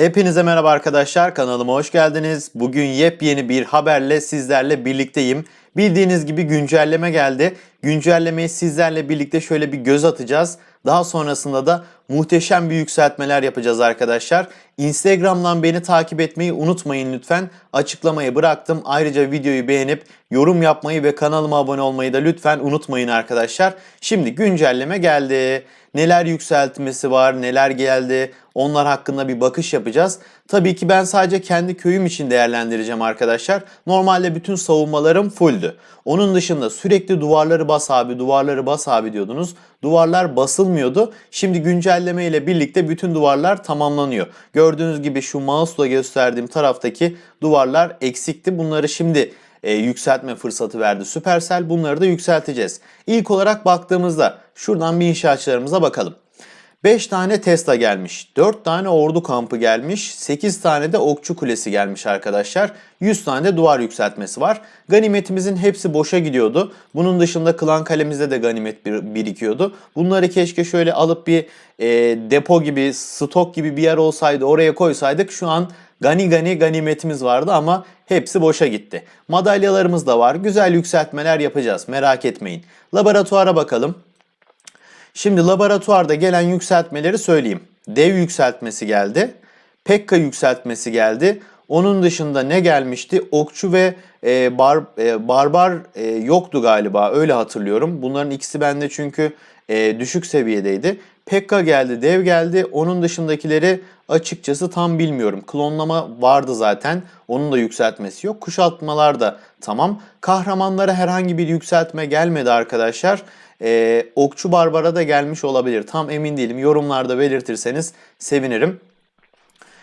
Hepinize merhaba arkadaşlar kanalıma hoş geldiniz. Bugün yepyeni bir haberle sizlerle birlikteyim. Bildiğiniz gibi güncelleme geldi. Güncellemeyi sizlerle birlikte şöyle bir göz atacağız. Daha sonrasında da muhteşem bir yükseltmeler yapacağız arkadaşlar. Instagram'dan beni takip etmeyi unutmayın lütfen. Açıklamayı bıraktım. Ayrıca videoyu beğenip yorum yapmayı ve kanalıma abone olmayı da lütfen unutmayın arkadaşlar. Şimdi güncelleme geldi. Neler yükseltmesi var, neler geldi onlar hakkında bir bakış yapacağız. Tabii ki ben sadece kendi köyüm için değerlendireceğim arkadaşlar. Normalde bütün savunmalarım fulldü. Onun dışında sürekli duvarları bas abi, duvarları bas abi diyordunuz. Duvarlar basılmıyordu. Şimdi güncelleme ile birlikte bütün duvarlar tamamlanıyor. Gördüğünüz gibi şu mouse'la gösterdiğim taraftaki duvarlar eksikti. Bunları şimdi e, yükseltme fırsatı verdi Supercell. Bunları da yükselteceğiz. İlk olarak baktığımızda şuradan bir inşaatçılarımıza bakalım. 5 tane Tesla gelmiş, 4 tane ordu kampı gelmiş, 8 tane de okçu kulesi gelmiş arkadaşlar. 100 tane de duvar yükseltmesi var. Ganimetimizin hepsi boşa gidiyordu. Bunun dışında klan kalemizde de ganimet bir, birikiyordu. Bunları keşke şöyle alıp bir e, depo gibi, stok gibi bir yer olsaydı oraya koysaydık şu an gani gani ganimetimiz vardı ama hepsi boşa gitti. Madalyalarımız da var. Güzel yükseltmeler yapacağız merak etmeyin. Laboratuvara bakalım. Şimdi laboratuvarda gelen yükseltmeleri söyleyeyim. Dev yükseltmesi geldi. Pekka yükseltmesi geldi. Onun dışında ne gelmişti? Okçu ve e, bar, e, barbar e, yoktu galiba. Öyle hatırlıyorum. Bunların ikisi bende çünkü e, düşük seviyedeydi. Pekka geldi, dev geldi. Onun dışındakileri açıkçası tam bilmiyorum. Klonlama vardı zaten. Onun da yükseltmesi yok. Kuşatmalar da tamam. Kahramanlara herhangi bir yükseltme gelmedi arkadaşlar. Ee, Okçu Barbara da gelmiş olabilir. Tam emin değilim. Yorumlarda belirtirseniz sevinirim.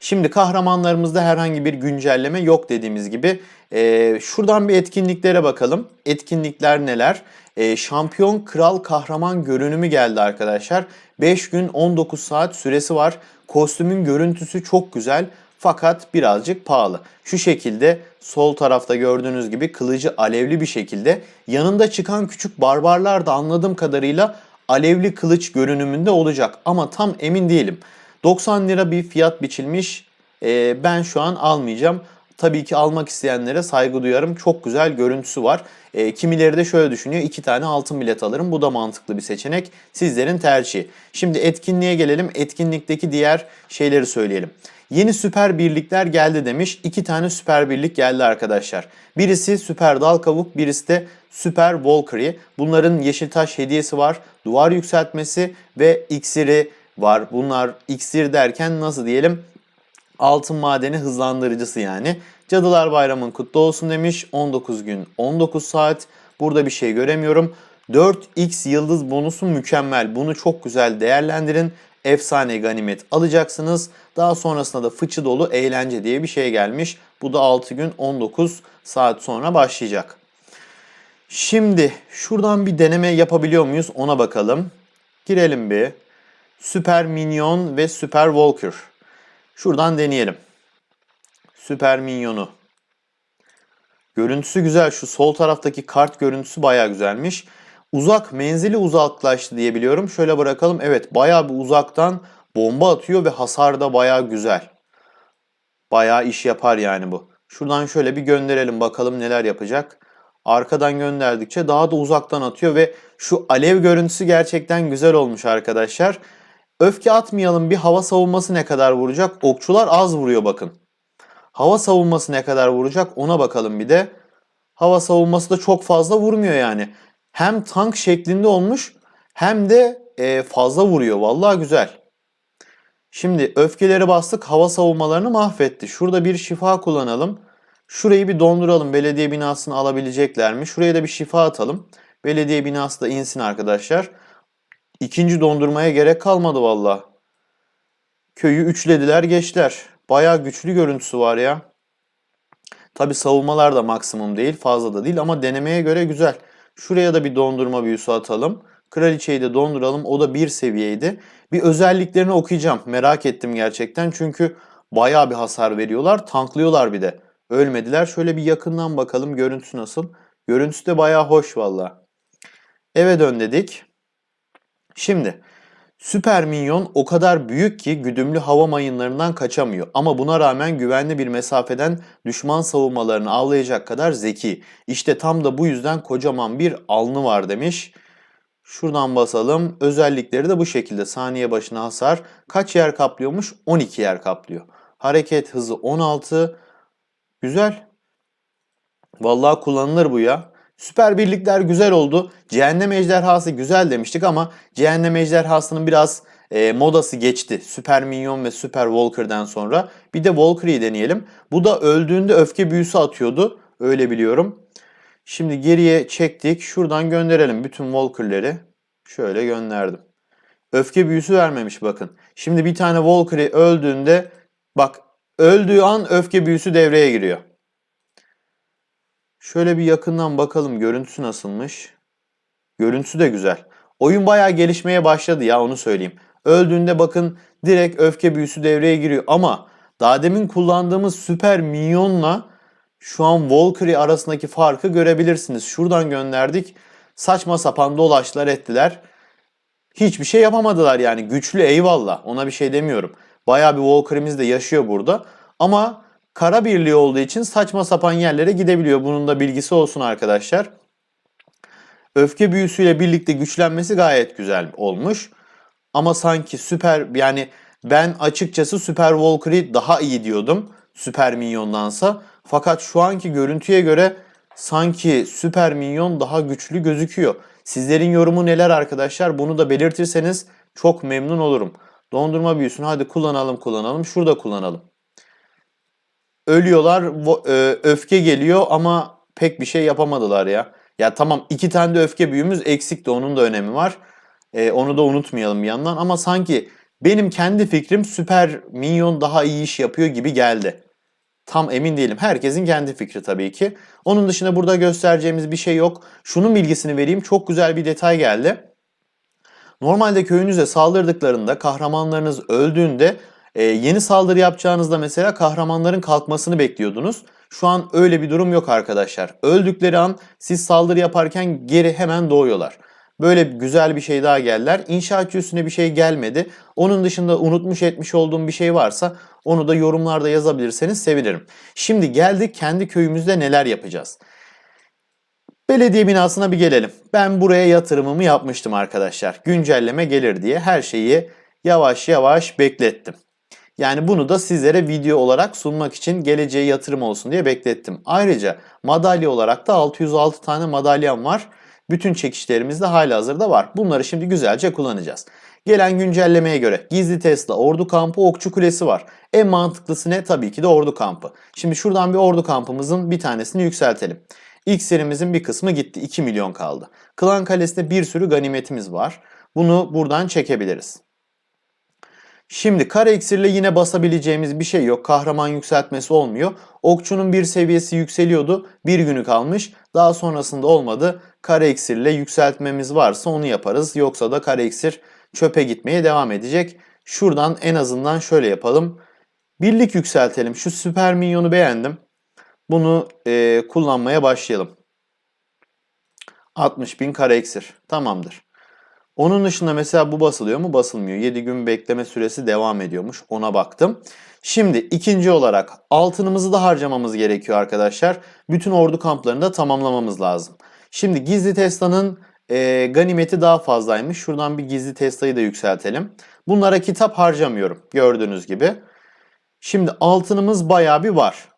Şimdi kahramanlarımızda herhangi bir güncelleme yok dediğimiz gibi. Ee, şuradan bir etkinliklere bakalım. Etkinlikler neler? Ee, şampiyon kral kahraman görünümü geldi arkadaşlar. 5 gün 19 saat süresi var. Kostümün görüntüsü çok güzel fakat birazcık pahalı. Şu şekilde sol tarafta gördüğünüz gibi kılıcı alevli bir şekilde yanında çıkan küçük barbarlar da anladığım kadarıyla alevli kılıç görünümünde olacak ama tam emin değilim. 90 lira bir fiyat biçilmiş. Ee, ben şu an almayacağım. Tabii ki almak isteyenlere saygı duyarım. Çok güzel görüntüsü var. E, kimileri de şöyle düşünüyor. iki tane altın bilet alırım. Bu da mantıklı bir seçenek. Sizlerin tercihi. Şimdi etkinliğe gelelim. Etkinlikteki diğer şeyleri söyleyelim. Yeni süper birlikler geldi demiş. İki tane süper birlik geldi arkadaşlar. Birisi süper dal kavuk, birisi de süper Valkyrie. Bunların Yeşiltaş hediyesi var. Duvar yükseltmesi ve iksiri var. Bunlar iksir derken nasıl diyelim? Altın madeni hızlandırıcısı yani. Cadılar Bayramın kutlu olsun demiş. 19 gün 19 saat. Burada bir şey göremiyorum. 4x yıldız bonusu mükemmel. Bunu çok güzel değerlendirin. Efsane ganimet alacaksınız. Daha sonrasında da fıçı dolu eğlence diye bir şey gelmiş. Bu da 6 gün 19 saat sonra başlayacak. Şimdi şuradan bir deneme yapabiliyor muyuz ona bakalım. Girelim bir. Süper Minyon ve Süper Walker. Şuradan deneyelim. Süper Minyon'u. Görüntüsü güzel. Şu sol taraftaki kart görüntüsü baya güzelmiş. Uzak, menzili uzaklaştı diye biliyorum. Şöyle bırakalım. Evet baya bir uzaktan bomba atıyor ve hasar da baya güzel. Baya iş yapar yani bu. Şuradan şöyle bir gönderelim bakalım neler yapacak. Arkadan gönderdikçe daha da uzaktan atıyor ve şu alev görüntüsü gerçekten güzel olmuş arkadaşlar. Öfke atmayalım bir hava savunması ne kadar vuracak? Okçular az vuruyor bakın. Hava savunması ne kadar vuracak ona bakalım bir de. Hava savunması da çok fazla vurmuyor yani. Hem tank şeklinde olmuş hem de e, fazla vuruyor. Vallahi güzel. Şimdi öfkeleri bastık hava savunmalarını mahvetti. Şurada bir şifa kullanalım. Şurayı bir donduralım. Belediye binasını alabilecekler mi? Şuraya da bir şifa atalım. Belediye binası da insin arkadaşlar. İkinci dondurmaya gerek kalmadı valla. Köyü üçlediler geçtiler. Bayağı güçlü görüntüsü var ya. Tabi savunmalar da maksimum değil fazla da değil ama denemeye göre güzel. Şuraya da bir dondurma büyüsü atalım. Kraliçeyi de donduralım. O da bir seviyeydi. Bir özelliklerini okuyacağım. Merak ettim gerçekten. Çünkü bayağı bir hasar veriyorlar. Tanklıyorlar bir de. Ölmediler. Şöyle bir yakından bakalım görüntüsü nasıl. Görüntüsü de bayağı hoş valla. Eve dön dedik. Şimdi Süper minyon o kadar büyük ki güdümlü hava mayınlarından kaçamıyor. Ama buna rağmen güvenli bir mesafeden düşman savunmalarını avlayacak kadar zeki. İşte tam da bu yüzden kocaman bir alnı var demiş. Şuradan basalım. Özellikleri de bu şekilde. Saniye başına hasar. Kaç yer kaplıyormuş? 12 yer kaplıyor. Hareket hızı 16. Güzel. Vallahi kullanılır bu ya. Süper birlikler güzel oldu. Cehennem ejderhası güzel demiştik ama Cehennem ejderhasının biraz e, modası geçti. Süper Minyon ve Süper Walker'dan sonra. Bir de Walker'ı deneyelim. Bu da öldüğünde öfke büyüsü atıyordu. Öyle biliyorum. Şimdi geriye çektik. Şuradan gönderelim bütün Walker'leri. Şöyle gönderdim. Öfke büyüsü vermemiş bakın. Şimdi bir tane Valkyrie öldüğünde bak öldüğü an öfke büyüsü devreye giriyor. Şöyle bir yakından bakalım görüntüsü nasılmış. Görüntüsü de güzel. Oyun bayağı gelişmeye başladı ya onu söyleyeyim. Öldüğünde bakın direkt öfke büyüsü devreye giriyor ama daha demin kullandığımız süper minyonla şu an Valkyrie arasındaki farkı görebilirsiniz. Şuradan gönderdik. Saçma sapan dolaştılar ettiler. Hiçbir şey yapamadılar yani. Güçlü eyvallah. Ona bir şey demiyorum. Bayağı bir Valkyrie'miz de yaşıyor burada. Ama kara birliği olduğu için saçma sapan yerlere gidebiliyor. Bunun da bilgisi olsun arkadaşlar. Öfke büyüsüyle birlikte güçlenmesi gayet güzel olmuş. Ama sanki süper yani ben açıkçası Süper Valkyrie daha iyi diyordum. Süper Minyon'dansa. Fakat şu anki görüntüye göre sanki Süper Minyon daha güçlü gözüküyor. Sizlerin yorumu neler arkadaşlar? Bunu da belirtirseniz çok memnun olurum. Dondurma büyüsünü hadi kullanalım kullanalım. Şurada kullanalım. Ölüyorlar, e, öfke geliyor ama pek bir şey yapamadılar ya. Ya tamam iki tane de öfke büyümüz eksikti onun da önemi var. Ee, onu da unutmayalım bir yandan ama sanki benim kendi fikrim süper minyon daha iyi iş yapıyor gibi geldi. Tam emin değilim. Herkesin kendi fikri tabii ki. Onun dışında burada göstereceğimiz bir şey yok. Şunun bilgisini vereyim. Çok güzel bir detay geldi. Normalde köyünüze saldırdıklarında kahramanlarınız öldüğünde e, yeni saldırı yapacağınızda mesela kahramanların kalkmasını bekliyordunuz. Şu an öyle bir durum yok arkadaşlar. Öldükleri an siz saldırı yaparken geri hemen doğuyorlar. Böyle güzel bir şey daha geldiler. İnşaatçı üstüne bir şey gelmedi. Onun dışında unutmuş etmiş olduğum bir şey varsa onu da yorumlarda yazabilirseniz sevinirim. Şimdi geldik kendi köyümüzde neler yapacağız. Belediye binasına bir gelelim. Ben buraya yatırımımı yapmıştım arkadaşlar. Güncelleme gelir diye her şeyi yavaş yavaş beklettim. Yani bunu da sizlere video olarak sunmak için geleceğe yatırım olsun diye beklettim. Ayrıca madalya olarak da 606 tane madalyam var. Bütün çekişlerimizde hala hazırda var. Bunları şimdi güzelce kullanacağız. Gelen güncellemeye göre gizli Tesla, ordu kampı, okçu kulesi var. En mantıklısı ne? Tabii ki de ordu kampı. Şimdi şuradan bir ordu kampımızın bir tanesini yükseltelim. İksir'imizin bir kısmı gitti. 2 milyon kaldı. Klan Kalesi'nde bir sürü ganimetimiz var. Bunu buradan çekebiliriz. Şimdi kara iksirle yine basabileceğimiz bir şey yok. Kahraman yükseltmesi olmuyor. Okçunun bir seviyesi yükseliyordu. Bir günü kalmış. Daha sonrasında olmadı. Kara iksirle yükseltmemiz varsa onu yaparız. Yoksa da kara iksir çöpe gitmeye devam edecek. Şuradan en azından şöyle yapalım. Birlik yükseltelim. Şu süper minyonu beğendim. Bunu e, kullanmaya başlayalım. 60 bin kara iksir. Tamamdır. Onun dışında mesela bu basılıyor mu? Basılmıyor. 7 gün bekleme süresi devam ediyormuş. Ona baktım. Şimdi ikinci olarak altınımızı da harcamamız gerekiyor arkadaşlar. Bütün ordu kamplarını da tamamlamamız lazım. Şimdi gizli Tesla'nın e, ganimeti daha fazlaymış. Şuradan bir gizli Tesla'yı da yükseltelim. Bunlara kitap harcamıyorum gördüğünüz gibi. Şimdi altınımız bayağı bir var.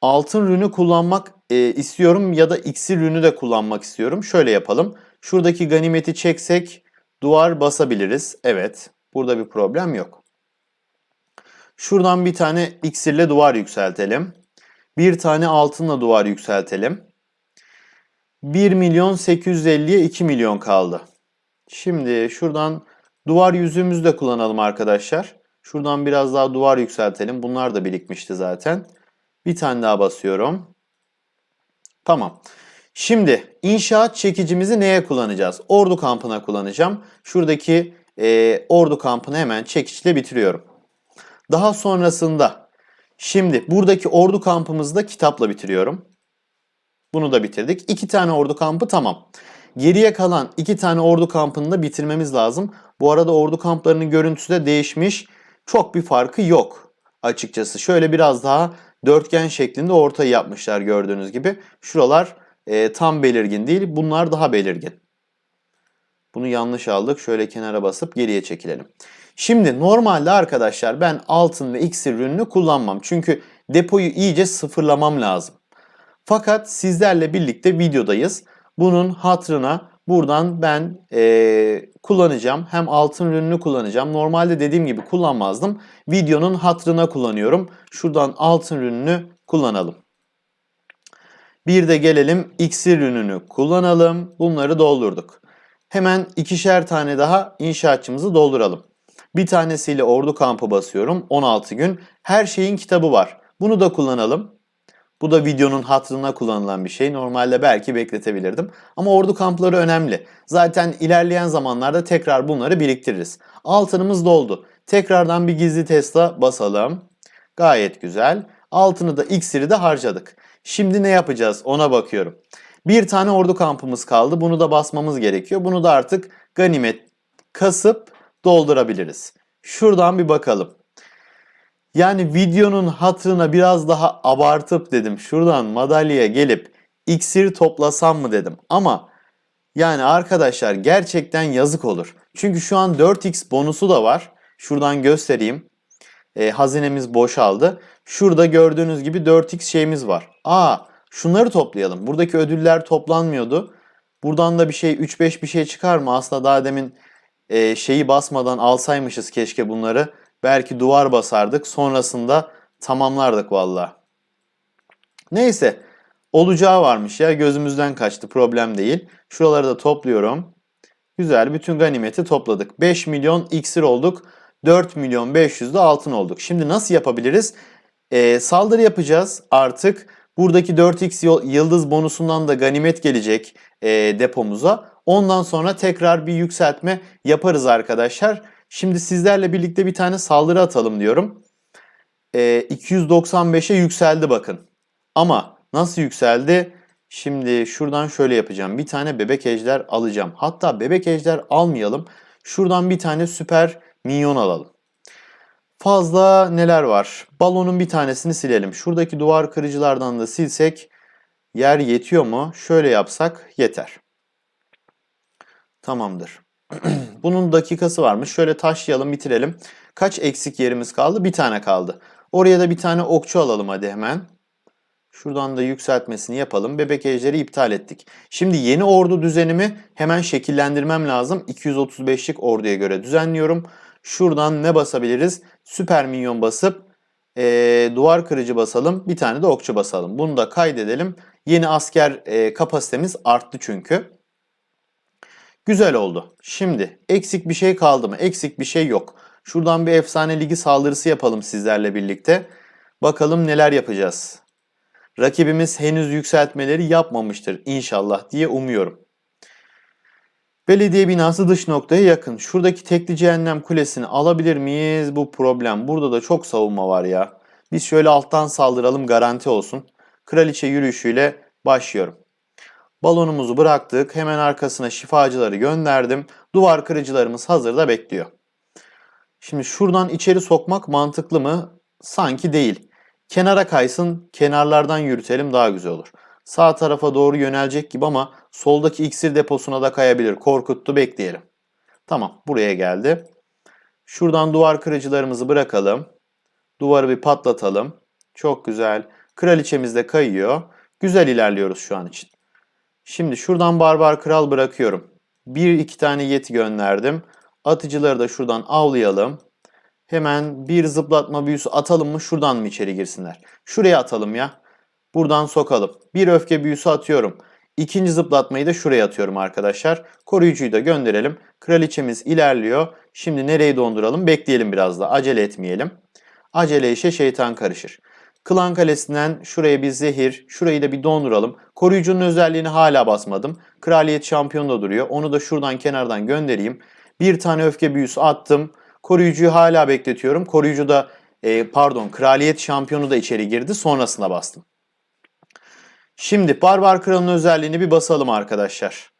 Altın rünü kullanmak e, istiyorum ya da iksir rünü de kullanmak istiyorum. Şöyle yapalım. Şuradaki ganimeti çeksek duvar basabiliriz. Evet. Burada bir problem yok. Şuradan bir tane iksirle duvar yükseltelim. Bir tane altınla duvar yükseltelim. 1 milyon 850'ye 2 milyon kaldı. Şimdi şuradan duvar yüzüğümüzü de kullanalım arkadaşlar. Şuradan biraz daha duvar yükseltelim. Bunlar da birikmişti zaten. Bir tane daha basıyorum. Tamam. Şimdi inşaat çekicimizi neye kullanacağız? Ordu kampına kullanacağım. Şuradaki e, ordu kampını hemen çekiçle bitiriyorum. Daha sonrasında şimdi buradaki ordu kampımızı da kitapla bitiriyorum. Bunu da bitirdik. İki tane ordu kampı tamam. Geriye kalan iki tane ordu kampını da bitirmemiz lazım. Bu arada ordu kamplarının görüntüsü de değişmiş. Çok bir farkı yok açıkçası. Şöyle biraz daha dörtgen şeklinde ortayı yapmışlar gördüğünüz gibi. Şuralar e, tam belirgin değil. Bunlar daha belirgin. Bunu yanlış aldık. Şöyle kenara basıp geriye çekilelim. Şimdi normalde arkadaşlar ben altın ve iksir ürününü kullanmam. Çünkü depoyu iyice sıfırlamam lazım. Fakat sizlerle birlikte videodayız. Bunun hatırına buradan ben e, kullanacağım. Hem altın ürününü kullanacağım. Normalde dediğim gibi kullanmazdım. Videonun hatırına kullanıyorum. Şuradan altın ürününü kullanalım. Bir de gelelim iksir ürününü kullanalım. Bunları doldurduk. Hemen ikişer tane daha inşaatçımızı dolduralım. Bir tanesiyle ordu kampı basıyorum 16 gün. Her şeyin kitabı var. Bunu da kullanalım. Bu da videonun hatırına kullanılan bir şey. Normalde belki bekletebilirdim. Ama ordu kampları önemli. Zaten ilerleyen zamanlarda tekrar bunları biriktiririz. Altınımız doldu. Tekrardan bir gizli testa basalım. Gayet güzel. Altını da iksiri de harcadık. Şimdi ne yapacağız ona bakıyorum. Bir tane ordu kampımız kaldı. Bunu da basmamız gerekiyor. Bunu da artık ganimet kasıp doldurabiliriz. Şuradan bir bakalım. Yani videonun hatırına biraz daha abartıp dedim. Şuradan madalyaya gelip iksir toplasam mı dedim. Ama yani arkadaşlar gerçekten yazık olur. Çünkü şu an 4x bonusu da var. Şuradan göstereyim. E, hazinemiz boşaldı. Şurada gördüğünüz gibi 4x şeyimiz var. Aa şunları toplayalım. Buradaki ödüller toplanmıyordu. Buradan da bir şey 3-5 bir şey çıkar mı? Aslında daha demin e, şeyi basmadan alsaymışız keşke bunları. Belki duvar basardık. Sonrasında tamamlardık valla. Neyse. Olacağı varmış ya. Gözümüzden kaçtı. Problem değil. Şuraları da topluyorum. Güzel. Bütün ganimeti topladık. 5 milyon iksir olduk. 4 milyon 500 de altın olduk. Şimdi nasıl yapabiliriz? Ee, saldırı yapacağız artık. Buradaki 4x yıldız bonusundan da ganimet gelecek e, depomuza. Ondan sonra tekrar bir yükseltme yaparız arkadaşlar. Şimdi sizlerle birlikte bir tane saldırı atalım diyorum. E, 295'e yükseldi bakın. Ama nasıl yükseldi? Şimdi şuradan şöyle yapacağım. Bir tane bebek ejder alacağım. Hatta bebek ejder almayalım. Şuradan bir tane süper minyon alalım. Fazla neler var? Balonun bir tanesini silelim. Şuradaki duvar kırıcılardan da silsek yer yetiyor mu? Şöyle yapsak yeter. Tamamdır. Bunun dakikası varmış. Şöyle taşlayalım bitirelim. Kaç eksik yerimiz kaldı? Bir tane kaldı. Oraya da bir tane okçu alalım hadi hemen. Şuradan da yükseltmesini yapalım. Bebek ejderi iptal ettik. Şimdi yeni ordu düzenimi hemen şekillendirmem lazım. 235'lik orduya göre düzenliyorum. Şuradan ne basabiliriz? Süper minyon basıp e, duvar kırıcı basalım. Bir tane de okçu basalım. Bunu da kaydedelim. Yeni asker e, kapasitemiz arttı çünkü. Güzel oldu. Şimdi eksik bir şey kaldı mı? Eksik bir şey yok. Şuradan bir efsane ligi saldırısı yapalım sizlerle birlikte. Bakalım neler yapacağız. Rakibimiz henüz yükseltmeleri yapmamıştır inşallah diye umuyorum. Belediye binası dış noktaya yakın. Şuradaki tekli cehennem kulesini alabilir miyiz? Bu problem. Burada da çok savunma var ya. Biz şöyle alttan saldıralım garanti olsun. Kraliçe yürüyüşüyle başlıyorum. Balonumuzu bıraktık. Hemen arkasına şifacıları gönderdim. Duvar kırıcılarımız hazırda bekliyor. Şimdi şuradan içeri sokmak mantıklı mı? Sanki değil. Kenara kaysın, kenarlardan yürütelim daha güzel olur. Sağ tarafa doğru yönelecek gibi ama soldaki iksir deposuna da kayabilir. Korkuttu bekleyelim. Tamam buraya geldi. Şuradan duvar kırıcılarımızı bırakalım. Duvarı bir patlatalım. Çok güzel. Kraliçemiz de kayıyor. Güzel ilerliyoruz şu an için. Şimdi şuradan barbar kral bırakıyorum. Bir iki tane yeti gönderdim. Atıcıları da şuradan avlayalım. Hemen bir zıplatma büyüsü atalım mı şuradan mı içeri girsinler? Şuraya atalım ya. Buradan sokalım. Bir öfke büyüsü atıyorum. İkinci zıplatmayı da şuraya atıyorum arkadaşlar. Koruyucuyu da gönderelim. Kraliçemiz ilerliyor. Şimdi nereyi donduralım? Bekleyelim biraz da. Acele etmeyelim. Acele işe şeytan karışır. Klan Kalesi'nden şuraya bir zehir, şurayı da bir donduralım. Koruyucunun özelliğini hala basmadım. Kraliyet şampiyonu da duruyor. Onu da şuradan kenardan göndereyim. Bir tane öfke büyüsü attım. Koruyucuyu hala bekletiyorum. Koruyucu da e, pardon kraliyet şampiyonu da içeri girdi. Sonrasında bastım. Şimdi Barbar Kral'ın özelliğini bir basalım arkadaşlar.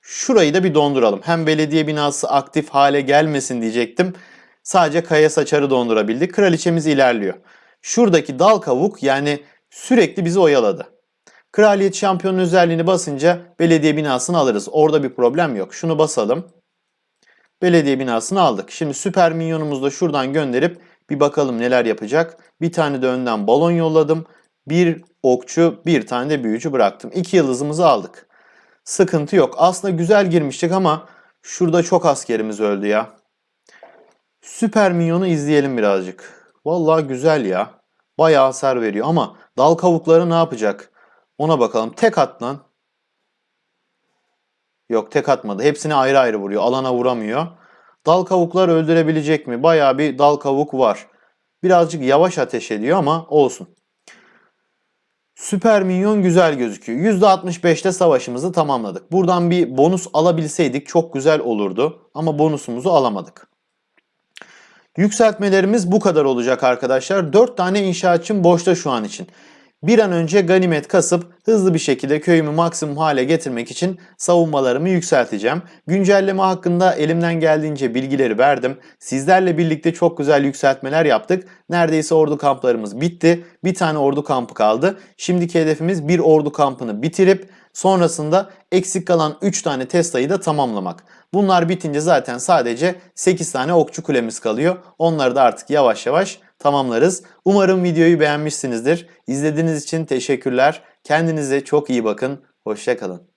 Şurayı da bir donduralım. Hem belediye binası aktif hale gelmesin diyecektim. Sadece kaya saçarı dondurabildik. Kraliçemiz ilerliyor. Şuradaki dal kavuk yani sürekli bizi oyaladı. Kraliyet şampiyonun özelliğini basınca belediye binasını alırız. Orada bir problem yok. Şunu basalım. Belediye binasını aldık. Şimdi süper minyonumuzu da şuradan gönderip bir bakalım neler yapacak. Bir tane de önden balon yolladım. Bir okçu, bir tane de büyücü bıraktım. İki yıldızımızı aldık. Sıkıntı yok. Aslında güzel girmiştik ama şurada çok askerimiz öldü ya. Süper minyonu izleyelim birazcık. Vallahi güzel ya. Bayağı hasar veriyor ama dal kavukları ne yapacak? Ona bakalım. Tek at lan. Yok tek atmadı. Hepsini ayrı ayrı vuruyor. Alana vuramıyor. Dal kavuklar öldürebilecek mi? Bayağı bir dal kavuk var. Birazcık yavaş ateş ediyor ama olsun. Süper minyon güzel gözüküyor. %65'te savaşımızı tamamladık. Buradan bir bonus alabilseydik çok güzel olurdu. Ama bonusumuzu alamadık. Yükseltmelerimiz bu kadar olacak arkadaşlar. 4 tane inşaatçım boşta şu an için. Bir an önce ganimet kasıp hızlı bir şekilde köyümü maksimum hale getirmek için savunmalarımı yükselteceğim. Güncelleme hakkında elimden geldiğince bilgileri verdim. Sizlerle birlikte çok güzel yükseltmeler yaptık. Neredeyse ordu kamplarımız bitti. Bir tane ordu kampı kaldı. Şimdiki hedefimiz bir ordu kampını bitirip sonrasında eksik kalan 3 tane Tesla'yı da tamamlamak. Bunlar bitince zaten sadece 8 tane okçu kulemiz kalıyor. Onları da artık yavaş yavaş tamamlarız. Umarım videoyu beğenmişsinizdir. İzlediğiniz için teşekkürler. Kendinize çok iyi bakın. Hoşçakalın.